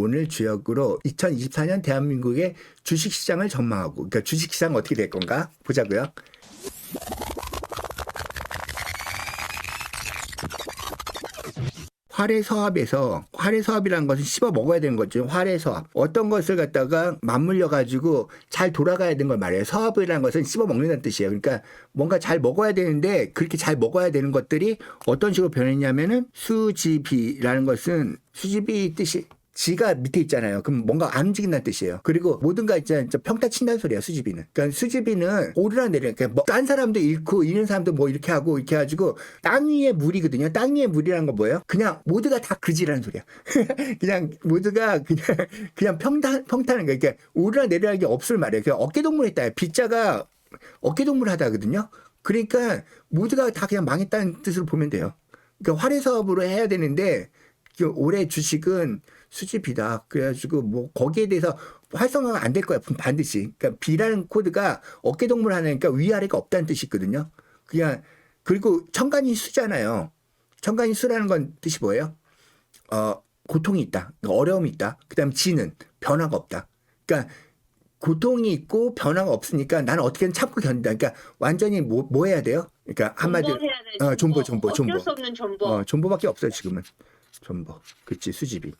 오늘 주역으로 2024년 대한민국의 주식시장을 전망하고 그러니까 주식시장 어떻게 될 건가 보자고요. 활해서합에서 활해서합이라는 것은 씹어 먹어야 되는 거죠. 활해서합 어떤 것을 갖다가 맞물려 가지고 잘 돌아가야 되는 걸 말해요. 서합이라는 것은 씹어 먹는다는 뜻이에요. 그러니까 뭔가 잘 먹어야 되는데 그렇게 잘 먹어야 되는 것들이 어떤 식으로 변했냐면은 수지비라는 것은 수지비 뜻이 지가 밑에 있잖아요. 그럼 뭔가 안 움직인다는 뜻이에요. 그리고 있잖아요. 진짜 평타 친다는 소리야, 수지비는. 그러니까 수지비는 오르락 내리락. 그러니까 뭐 딴 사람도 잃고 잃는 사람도 뭐 이렇게 하고 이렇게 해가지고 땅 위에 물이거든요. 땅 위에 물이라는 건 뭐예요? 그냥 모두가 다 그지라는 소리야. 그냥 모두가 그냥 그냥 평탄 평탄한 거야. 그러니까 오르락 내리락이 없을 말이에요. 그러니까 어깨동물 했다. 빗자가 어깨동물 하다거든요. 그러니까 모두가 다 그냥 망했다는 뜻으로 보면 돼요. 그러니까 활해 사업으로 해야 되는데 그 올해 주식은 수지비다. 그래가지고 뭐 거기에 대해서 활성화가 안 될 거야. 반드시. 그러니까 비라는 코드가 어깨 동물 하나니까 위아래가 없다는 뜻이 있거든요. 그냥 그리고 천간이 수잖아요. 천간이 수라는 건 뜻이 뭐예요? 어 고통이 있다. 어려움이 있다. 그다음 지는 변화가 없다. 그러니까 고통이 있고 변화가 없으니까 나는 어떻게든 참고 견딘다. 그러니까 완전히 뭐, 뭐 해야 돼요? 그러니까 한마디로. 어, 존버, 존버, 어쩔 존버. 수 없는 존버. 어, 존버밖에 없어요, 지금은. 존버. 그치, 수지비.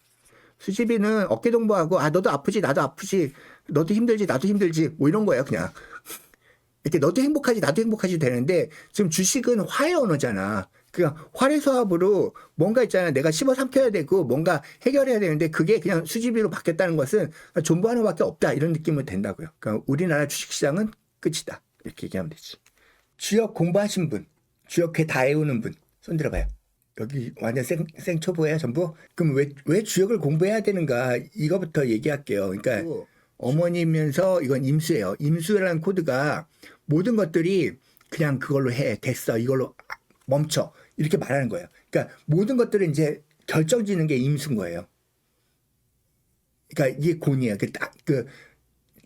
수지비는 어깨 동무하고, 아, 너도 아프지, 나도 아프지, 너도 힘들지, 나도 힘들지, 뭐 이런 거예요, 그냥. 이렇게 너도 행복하지, 나도 행복하지 되는데, 지금 주식은 화의 언어잖아. 그냥 화의 수합으로 뭔가 있잖아. 내가 씹어 삼켜야 되고, 뭔가 해결해야 되는데, 그게 그냥 수지비로 바뀌었다는 것은 존버하는 밖에 없다. 이런 느낌은 된다고요. 그러니까 우리나라 주식시장은 끝이다. 이렇게 얘기하면 되지. 주역 공부하신 분, 주역회 다 외우는 분, 손 들어봐요. 여기 완전 생, 생초보예요, 전부? 그럼 왜, 왜 주역을 공부해야 되는가? 이거부터 얘기할게요. 그러니까 어머니면서 이건 임수예요. 임수라는 코드가 모든 것들이 그냥 그걸로 해. 됐어. 이걸로 아, 멈춰. 이렇게 말하는 거예요. 그러니까 모든 것들은 이제 결정 지는 게 임수인 거예요. 그러니까 이게 곤이에요. 그 딱, 그,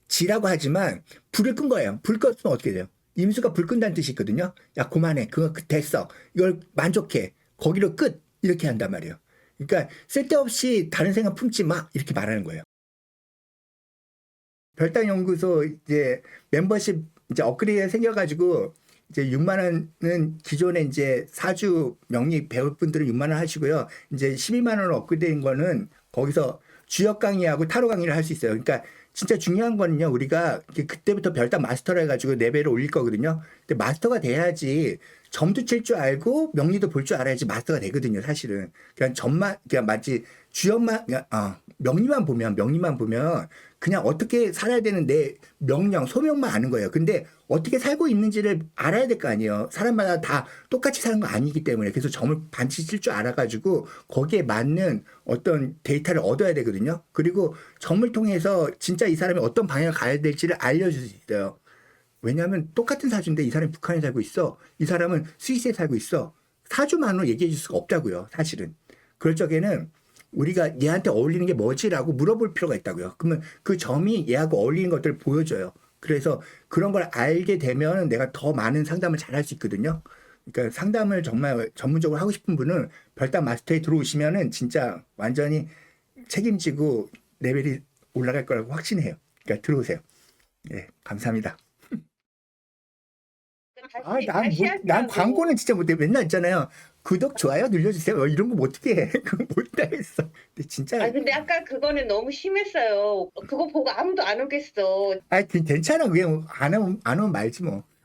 지라고 하지만 불을 끈 거예요. 불 껐으면 어떻게 돼요? 임수가 불 끈다는 뜻이 있거든요. 야, 그만해. 그거 그- 됐어. 이걸 만족해. 거기로 끝. 이렇게 한단 말이에요. 그러니까 쓸데없이 다른 생각 품지 마. 이렇게 말하는 거예요. 별당 연구소 이제 멤버십 이제 업그레이드 생겨가지고 이제 6만 원은 기존에 이제 사주 명리 배울 분들은 6만 원 하시고요. 이제 12만 원 업그레이드된 거는 거기서 주역 강의하고 타로 강의를 할 수 있어요. 그러니까 진짜 중요한 거는요. 우리가 그때부터 별당 마스터를 해가지고 레벨을 올릴 거거든요. 근데 마스터가 돼야지 점도 칠 줄 알고 명리도 볼 줄 알아야지 마스터가 되거든요. 사실은 그냥 점만 그냥 마치 주역만 그냥 어, 명리만 보면 명리만 보면 그냥 어떻게 살아야 되는데 명령 소명만 아는 거예요. 근데 어떻게 살고 있는지를 알아야 될 거 아니에요. 사람마다 다 똑같이 사는 거 아니기 때문에 그래서 점을 반드시 칠 줄 알아가지고 거기에 맞는 어떤 데이터를 얻어야 되거든요. 그리고 점을 통해서 진짜 이 사람이 어떤 방향을 가야 될지를 알려줄 수 있어요. 왜냐하면 똑같은 사주인데 이 사람이 북한에 살고 있어. 이 사람은 스위스에 살고 있어. 사주만으로 얘기해 줄 수가 없다고요. 사실은. 그럴 적에는 우리가 얘한테 어울리는 게 뭐지라고 물어볼 필요가 있다고요. 그러면 그 점이 얘하고 어울리는 것들을 보여줘요. 그래서 그런 걸 알게 되면 내가 더 많은 상담을 잘 할 수 있거든요. 그러니까 상담을 정말 전문적으로 하고 싶은 분은 별당 마스터에 들어오시면은 진짜 완전히 책임지고 레벨이 올라갈 거라고 확신해요. 그러니까 들어오세요. 예, 감사합니다. 아, 다시- 난, 다시 못, 난? 광고는 진짜 못해. 맨날 있잖아요. 구독, 좋아요 눌러주세요. 어, 이런 거 어떻게 해. 그거 못하겠어. 근데 진짜, 아 근데 아까 그거는 너무 심했어요. 그거 보고 아무도 안 오겠어. 아, 괜찮아. 그냥 안 오면, 안 오면 말지 뭐.